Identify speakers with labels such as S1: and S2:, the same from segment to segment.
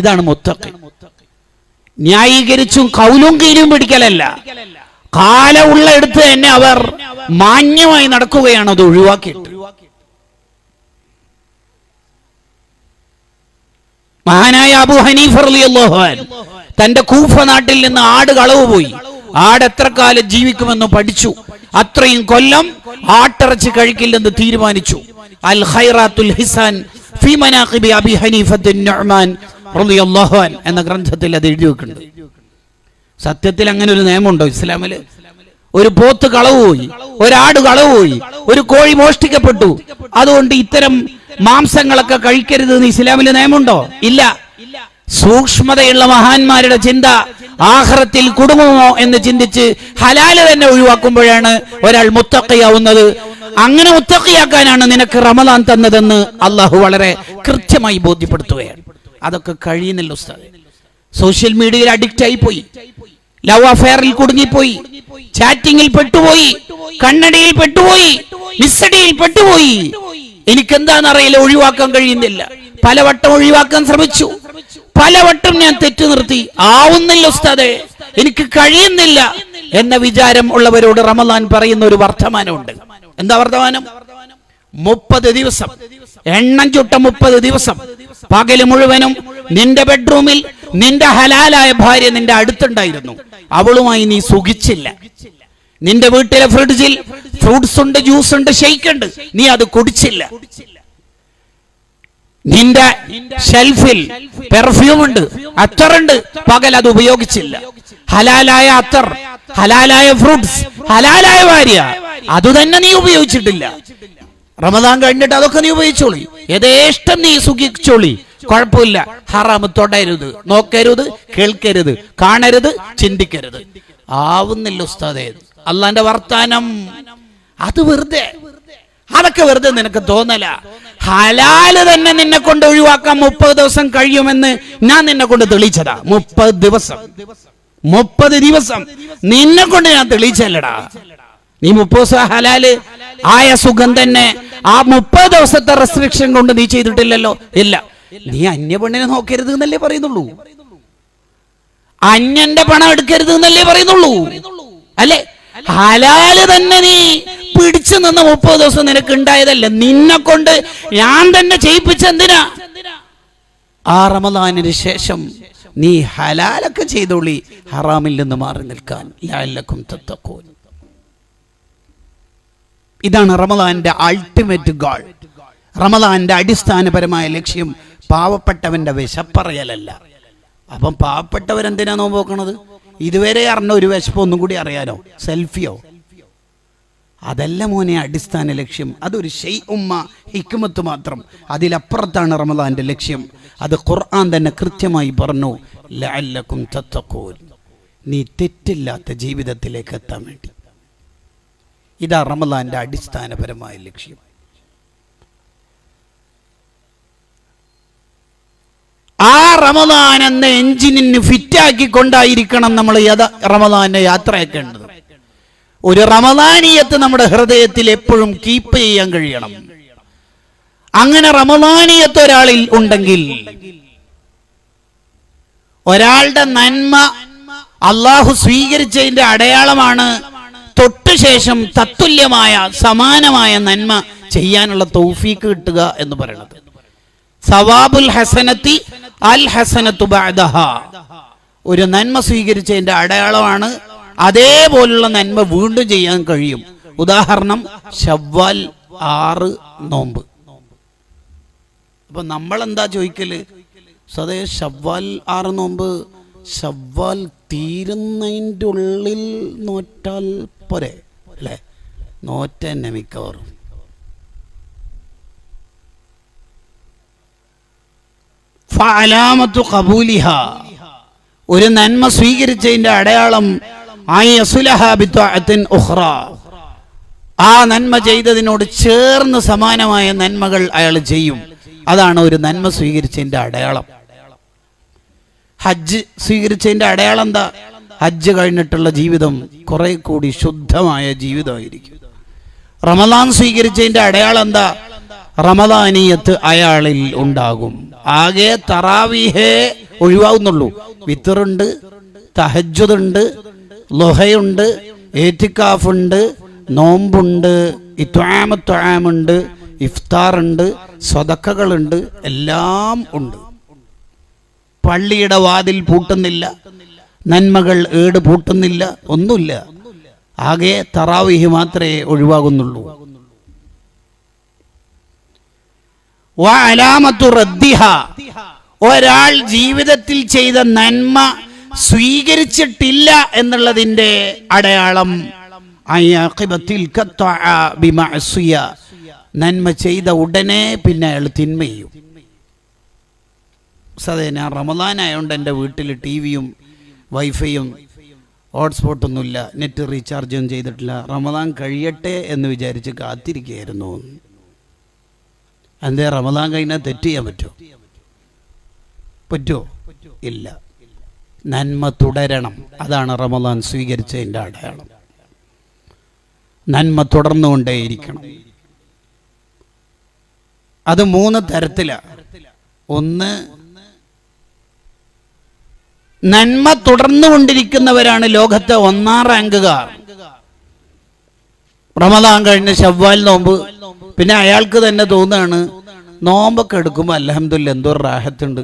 S1: ഇതാണ് മുത്തഖി. ന്യായീകരിച്ചും കൗലും കീലും പിടിക്കലല്ല. കാലമുള്ള എടുത്ത് തന്നെ അവർ മാന്യമായി നടക്കുകയാണ് അത് ഒഴിവാക്കിയിട്ട്. മഹാനായ അബു ഹനീഫ് റളിയല്ലാഹു അൻഹു തന്റെ കൂഫ നാട്ടിൽ നിന്ന് ആട് കളവ് പോയി. ആട് എത്ര കാലം ജീവിക്കുമെന്ന് പഠിച്ചു. അത്രയും കൊല്ലം ആട്ടിറച്ചി കഴിക്കില്ലെന്ന് തീരുമാനിച്ചു. അൽ ഹൈറാത്തുൽ ഹിസാൻ ഫി മനാഖിബി അബി ഹനീഫത്തിൻ നുഅ്മാൻ റളിയല്ലാഹു അൻ എന്ന ഗ്രന്ഥത്തിൽ അത് എഴുതി വെക്കുന്നുണ്ട്. സത്യത്തിൽ അങ്ങനെ ഒരു നിയമമുണ്ടോ ഇസ്ലാമിൽ? ഒരു പോത്ത് കളവുപോയി ഒരാട് കളവുപോയി ഒരു കോഴി മോഷ്ടിക്കപ്പെട്ടു. അതുകൊണ്ട് ഇത്തരം മാംസങ്ങളൊക്കെ കഴിക്കരുത് എന്ന് ഇസ്ലാമിൽ നിയമമുണ്ടോ? ഇല്ല. സൂക്ഷ്മതയുള്ള മഹാന്മാരുടെ ചിന്ത ആഹ്റത്തിൽ കുടുങ്ങുമോ എന്ന് ചിന്തിച്ച് ഹലാൽ തന്നെ ഒഴിവാക്കുമ്പോഴാണ് ഒരാൾ മുത്തക്കയാവുന്നത് അങ്ങനെ മുത്തക്കിയാക്കാനാണ് നിനക്ക് റമദാൻ തന്നതെന്ന് അള്ളാഹു വളരെ കൃത്യമായി ബോധ്യപ്പെടുത്തുകയാണ്. അതൊക്കെ കഴിയുന്നില്ല ഉസ്താദ്. സോഷ്യൽ മീഡിയയിൽ അഡിക്റ്റ് ആയി പോയി ലവ് അഫെയറിൽ കുടുങ്ങിപ്പോയി. ചാറ്റിങ്ങിൽ പെട്ടുപോയി. കണ്ണടിയിൽ പെട്ടുപോയി. മിസ്സടിയിൽ പെട്ടുപോയി. എനിക്കെന്താണെന്നറിയില്ല ഒഴിവാക്കാൻ കഴിയുന്നില്ല. പലവട്ടം ഒഴിവാക്കാൻ ശ്രമിച്ചു. പലവട്ടം ഞാൻ തെറ്റു നിർത്തി. ആവുന്നില്ല ഉസ്താദെ. എനിക്ക് കഴിയുന്നില്ല എന്ന വിചാരം ഉള്ളവരോട് റമദാൻ പറയുന്ന ഒരു വർത്തമാനമുണ്ട്. എന്താ വർത്തമാനം? മുപ്പത് ദിവസം. എണ്ണം ചുട്ട മുപ്പത് ദിവസം. പകൽ മുഴുവനും നിന്റെ ബെഡ്റൂമിൽ നിന്റെ ഹലാലായ ഭാര്യ നിന്റെ അടുത്തുണ്ടായിരുന്നു. അവളുമായി നീ സുഖിച്ചില്ല. നിന്റെ വീട്ടിലെ ഫ്രിഡ്ജിൽ ഫ്രൂട്ട്സ് ഉണ്ട് ജ്യൂസ് ഉണ്ട് ഷെയ്ക്ക് ഉണ്ട്. നീ അത് കുടിച്ചില്ല. നിന്റെ ഷെൽഫിൽ പെർഫ്യൂം ഉണ്ട് അത്തർ ഉണ്ട്. പകൽ അത് ഉപയോഗിച്ചില്ല. ഹലാലായ അത്തർ ഹലാലായ ഫ്രൂട്ട്സ് ഹലാലായ ഭാര്യ. അത് തന്നെ നീ ഉപയോഗിച്ചിട്ടില്ല. റമദാൻ കഴിഞ്ഞിട്ട് അതൊക്കെ നീ ഉപയോഗിച്ചോളി. യഥേഷ്ടം നീ സുഖിച്ചോളി. കുഴപ്പമില്ല. ഹറാമ് തൊടരുത്. നോക്കരുത് കേൾക്കരുത് കാണരുത് ചിന്തിക്കരുത്. ആവുന്നില്ല ഉസ്താദേ. അള്ളാന്റെ വർത്താനം. അത് വെറുതെ. അതൊക്കെ വെറുതെ നിനക്ക് തോന്നല. ഹലാൽ തന്നെ നിന്നെ കൊണ്ട് ഒഴിവാക്കാൻ മുപ്പത് ദിവസം കഴിയുമെന്ന് ഞാൻ നിന്നെ കൊണ്ട് തെളിയിച്ചതാ. മുപ്പത് ദിവസം. മുപ്പത് ദിവസം. നിന്നെ കൊണ്ട് ഞാൻ തെളിയിച്ചല്ലടാ നീ മുപ്പത് ദിവസം ഹലാൽ ആയ സുഖം തന്നെ. ആ മുപ്പത് ദിവസത്തെ റെസ്ട്രിക്ഷൻ കൊണ്ട് നീ ചെയ്തിട്ടില്ലല്ലോ. ഇല്ല. നീ അന്യ പെണ്ണിനെ നോക്കരുത് എന്നല്ലേ പറയുന്നുള്ളൂ. അന്യന്റെ പണം എടുക്കരുത് എന്നല്ലേ പറയുന്നുള്ളൂ. അല്ലെ? ഹലാൽ തന്നെ നീ പിടിച്ചു നിന്ന് മുപ്പത് ദിവസം നിനക്ക് ഉണ്ടായതല്ല. നിന്നെ കൊണ്ട് ഞാൻ തന്നെ ചെയ്യിപ്പിച്ച എന്തിനാ ആ റമദാനിന് ശേഷം നീ ഹലാലൊക്കെ ചെയ്തോളി. ഹറാമിൽ നിന്ന് മാറി നിൽക്കാൻ. ലാലക്കും തത്തക്കോൻ ഇതാണ് റമദാന്റെ അൾട്ടിമേറ്റ് ഗോൾ റമദാന്റെ അടിസ്ഥാനപരമായ ലക്ഷ്യം പാവപ്പെട്ടവന്റെ വിശപ്പറയലല്ല. അപ്പം പാവപ്പെട്ടവരെന്തിനാ നോമ്പ് നോക്കണത് ഇതുവരെ അറിഞ്ഞ ഒരു വിശപ്പ് ഒന്നും കൂടി അറിയാനോ സെൽഫിയോ? അതല്ല മോനെ അടിസ്ഥാന ലക്ഷ്യം. അതൊരു ഷെയ് ഉമ്മ ഹിക്കുമത്ത് മാത്രം. അതിലപ്പുറത്താണ് റമദാന്റെ ലക്ഷ്യം. അത് ഖുർആൻ തന്നെ കൃത്യമായി പറഞ്ഞു ലഅല്ലക്കും തത്തഖൂൻ. നീ തെറ്റില്ലാത്ത ജീവിതത്തിലേക്ക് എത്താൻ വേണ്ടി. ഇതാ റമദാന്റെ അടിസ്ഥാനപരമായ ലക്ഷ്യം. ആ റമദാൻ എന്ന എഞ്ചിനിന് ഫിറ്റാക്കി കൊണ്ടായിരിക്കണം നമ്മൾ റമദാനെ യാത്രയാക്കേണ്ടത് ഒരു റമദാനിയത്ത് നമ്മുടെ ഹൃദയത്തിൽ എപ്പോഴും കീപ്പ് ചെയ്യാൻ കഴിയണം. അങ്ങനെ റമദാനിയത്ത് ഒരാളിൽ ഉണ്ടെങ്കിൽ ഒരാളുടെ നന്മ അള്ളാഹു സ്വീകരിച്ചതിന്റെ അടയാളമാണ് തൊട്ടു ശേഷം തത്തുല്യമായ സമാനമായ നന്മ ചെയ്യാനുള്ള തൗഫീക്ക് കിട്ടുക എന്ന് പറയുന്നത്. സവാബുൽ ഹസനത്തി അൽ ഹസനത്തു ഒരു നന്മ സ്വീകരിച്ചതിന്റെ അടയാളമാണ് അതേപോലുള്ള നന്മ വീണ്ടും ചെയ്യാൻ കഴിയും. ഉദാഹരണം ഷവ്വാൽ ആറ് നോമ്പ്. അപ്പൊ നമ്മൾ എന്താ ചോദിക്കൽ? സതേ ഷവ്വാൽ ആറ് നോമ്പ് ഷവ്വാൽ തീരുന്നതിന്റെ ഉള്ളിൽ നോറ്റാൽ പോരെ? അല്ലേ? നോറ്റ തന്നെ മിക്കവാറും ഒരു നന്മ സ്വീകരിച്ചതിന്റെ അടയാളം ആ നന്മ ചെയ്തതിനോട് ചേർന്ന് സമാനമായ നന്മകൾ അയാൾ ചെയ്യും. അതാണ് ഒരു നന്മ സ്വീകരിച്ചതിന്റെ അടയാളം. ഹജ്ജ് സ്വീകരിച്ചതിന്റെ അടയാളം എന്താ? ഹജ്ജ് കഴിഞ്ഞിട്ടുള്ള ജീവിതം കുറെ കൂടി ശുദ്ധമായ ജീവിതമായിരിക്കും. റമദാൻ സ്വീകരിച്ചതിന്റെ അടയാളം എന്താ? റമദാനീയത്ത് അയാളിൽ ഉണ്ടാകും. ആകെ തറാവീഹേ ഒഴിവാകുന്നുള്ളൂ വിത്തറുണ്ട് തഹജുദുണ്ട് ലൊഹയുണ്ട് ഏറ്റിക്കാഫുണ്ട് നോമ്പുണ്ട് ഇത്വാമത്വാമുണ്ട് ഇഫ്താറുണ്ട് സ്വതക്കകളുണ്ട് എല്ലാം ഉണ്ട്. പള്ളിയുടെ വാതിൽ പൂട്ടുന്നില്ല. നന്മകൾ ഏട് പൂട്ടുന്നില്ല ഒന്നുമില്ല. ആകെ തറാവിഹി മാത്രമേ ഒഴിവാകുന്നുള്ളൂ. റദ്ദിഹ. ഒരാൾ ജീവിതത്തിൽ ചെയ്ത നന്മ സ്വീകരിച്ചിട്ടില്ല എന്നുള്ളതിന്റെ അടയാളം. നന്മ ചെയ്ത ഉടനെ പിന്നെ അയാൾ തിന്മ ചെയ്യും. സതേ ഞാൻ റമദാനായോണ്ട് എന്റെ വീട്ടിൽ ടി വിയും വൈഫൈയും ഹോട്ട്സ്പോട്ടൊന്നുമില്ല നെറ്റ് റീചാർജും ചെയ്തിട്ടില്ല. റമദാൻ കഴിയട്ടെ എന്ന് വിചാരിച്ച് കാത്തിരിക്കുകയായിരുന്നു. എന്തേ റമദാൻ കഴിഞ്ഞാൽ തെറ്റ് ചെയ്യാൻ പറ്റുമോ? പറ്റുമോ? ഇല്ല. നന്മ തുടരണം. അതാണ് റമദാൻ സ്വീകരിച്ചതിന്റെ അടയാളം. നന്മ തുടർന്നുകൊണ്ടേയിരിക്കണം. അത് മൂന്ന് തരത്തിലാണ് ഒന്ന് നന്മ തുടർന്നുകൊണ്ടിരിക്കുന്നവരാണ് ലോകത്തെ ഒന്നാം റാങ്കുകാർ. റമദാൻ കഴിഞ്ഞ ശവ്വാൽ നോമ്പ്. പിന്നെ അയാൾക്ക് തന്നെ തോന്നുകയാണ് നോമ്പൊക്കെ എടുക്കുമ്പോൾ അലഹമ്മദില്ല എന്തോ റാഹത്തുണ്ട്.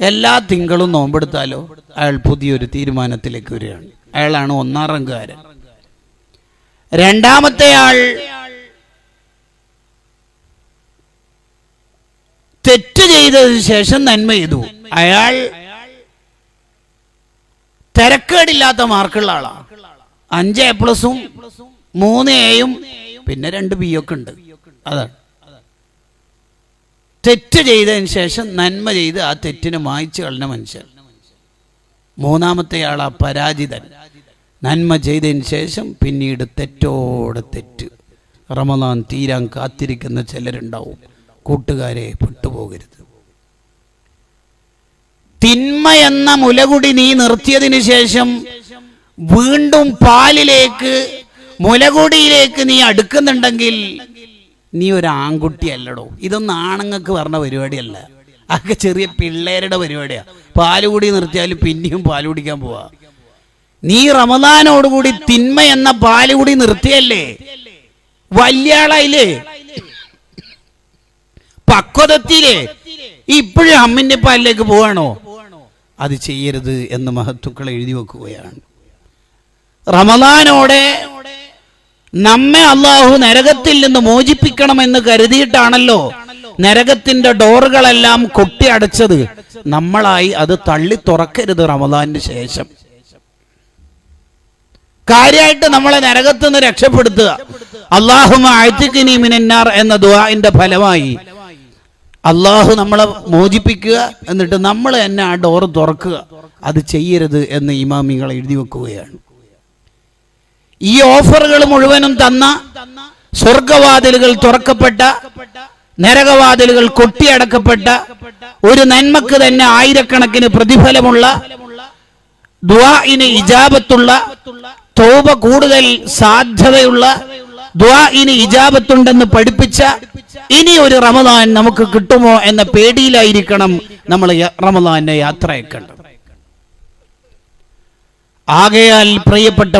S1: എല്ലാ തിങ്കളും നോമ്പെടുത്താലോ? അയാൾ പുതിയൊരു തീരുമാനത്തിലേക്ക് വരികയാണ്. അയാളാണ് ഒന്നാം റാങ്കുകാരൻ. രണ്ടാമത്തെ ആൾ തെറ്റ് ചെയ്തതിന് ശേഷം നന്മ ചെയ്തു. അയാൾ തിരക്കേടില്ലാത്ത മാർക്കുള്ള ആളാണ് അഞ്ച് എ പ്ലസും മൂന്ന് എയും പിന്നെ രണ്ട് ബി ഒക്കെ ഉണ്ട്. അതാണ്. തെറ്റ് ചെയ്തതിന് ശേഷം നന്മ ചെയ്ത് ആ തെറ്റിനെ മായ്ച്ചു കളഞ്ഞ മനുഷ്യൻ. മൂന്നാമത്തെ ആളാ പരാജിതൻ. നന്മ ചെയ്തതിന് ശേഷം പിന്നീട് തെറ്റോടെ തെറ്റ്. റമദാൻ തീരാൻ കാത്തിരിക്കുന്ന ചിലരുണ്ടാവും. കൂട്ടുകാരെ പെട്ടുപോകരുത് തിന്മ എന്ന മുലകുടി നീ നിർത്തിയതിനു ശേഷം വീണ്ടും പാലിലേക്ക് മുലകുടിയിലേക്ക് നീ അടുക്കുന്നുണ്ടെങ്കിൽ നീ ഒരു ആൺകുട്ടി അല്ലടോ. ഇതൊന്നും ആണുങ്ങൾക്ക് പറഞ്ഞ പരിപാടിയല്ല. അതൊക്കെ ചെറിയ പിള്ളേരുടെ പരിപാടിയാ. പാലുകൂടി നിർത്തിയാലും പിന്നെയും പാൽ കുടിക്കാൻ പോവാ. നീ റമദാനോടുകൂടി തിന്മ എന്ന പാലുകൂടി നിർത്തിയല്ലേ? വലിയ പക്വതത്തിലെ? ഇപ്പോഴും അമ്മിന്റെ പാലിലേക്ക് പോവാണോ? അത് ചെയ്യരുത് എന്ന് മഹത്തുക്കൾ എഴുതി വെക്കുകയാണ്. റമദാനോടെ നമ്മെ അള്ളാഹു നരകത്തിൽ നിന്ന് മോചിപ്പിക്കണമെന്ന് കരുതിയിട്ടാണല്ലോ നരകത്തിന്റെ ഡോറുകളെല്ലാം കൊട്ടി അടച്ചത്. നമ്മളായി അത് തള്ളി തുറക്കരുത് റമദാന് ശേഷം. കാര്യമായിട്ട് നമ്മളെ നരകത്ത് നിന്ന് രക്ഷപ്പെടുത്തുക അള്ളാഹുമ അഴ്ത്തിക്കിനി മിനന്നാർ എന്ന ദുവാന്റെ ഫലമായി അള്ളാഹു നമ്മളെ മോചിപ്പിക്കുക എന്നിട്ട് നമ്മൾ തന്നെ ആ ഡോറ് തുറക്കുക. അത് ചെയ്യരുത് എന്ന് ഇമാമിങ്ങൾ എഴുതി വെക്കുകയാണ്. ഈ ഓഫറുകൾ മുഴുവനും തന്ന സ്വർഗവാതിലുകൾ തുറക്കപ്പെട്ട നരകവാതിലുകൾ കൊട്ടിയടക്കപ്പെട്ട ഒരു നന്മക്ക് തന്നെ ആയിരക്കണക്കിന് പ്രതിഫലമുള്ള ദ്വാഇന് ഇജാബത്തുള്ള തോപ കൂടുതൽ സാധ്യതയുള്ള ദ്വാഇന് ഇജാബത്തുണ്ടെന്ന് പഠിപ്പിച്ച ഇനി ഒരു റമദാൻ നമുക്ക് കിട്ടുമോ എന്ന പേടിയിലായിരിക്കണം നമ്മൾ റമദാന്റെ യാത്രയൊക്കെ. ആകയാൽ പ്രിയപ്പെട്ട